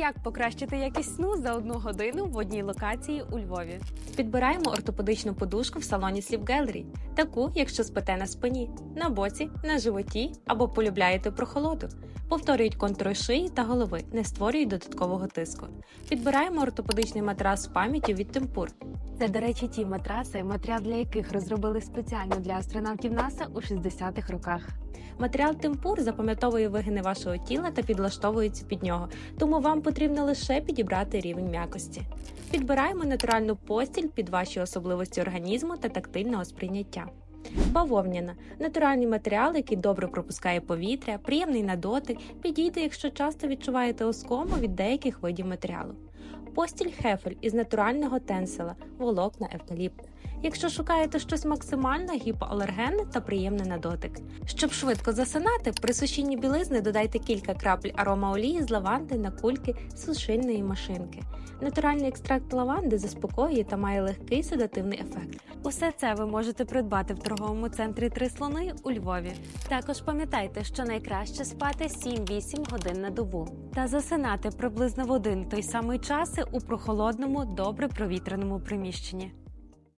Як покращити якість сну за одну годину в одній локації у Львові? Підбираємо ортопедичну подушку в салоні Sleep Gallery, таку, якщо спите на спині, на боці, на животі або полюбляєте прохолоду. Повторюють контури шиї та голови, не створюють додаткового тиску. Підбираємо ортопедичний матрас з пам'яттю від Темпур. Це, до речі, ті матраси, матеріал для яких розробили спеціально для астронавтів НАСА у 60-х роках. Матеріал Темпур запам'ятовує вигини вашого тіла та підлаштовується під нього, тому вам потрібно лише підібрати рівень м'якості. Підбираємо натуральну постіль під ваші особливості організму та тактильного сприйняття. Бавовняна натуральний матеріал, який добре пропускає повітря, приємний на дотик, підійде, якщо часто відчуваєте оскому від деяких видів матеріалу. Постіль хефель із натурального тенсела, волокна евкаліпта. Якщо шукаєте щось максимально гіпоалергенне та приємне на дотик. Щоб швидко засинати, при сушінні білизни додайте кілька крапель аромаолії з лаванди на кульки сушильної машинки. Натуральний екстракт лаванди заспокоює та має легкий седативний ефект. Усе це ви можете придбати в торговому центрі Три слони у Львові. Також пам'ятайте, що найкраще спати 7-8 годин на добу та засинати приблизно в один той самий час у прохолодному, добре провітреному приміщенні.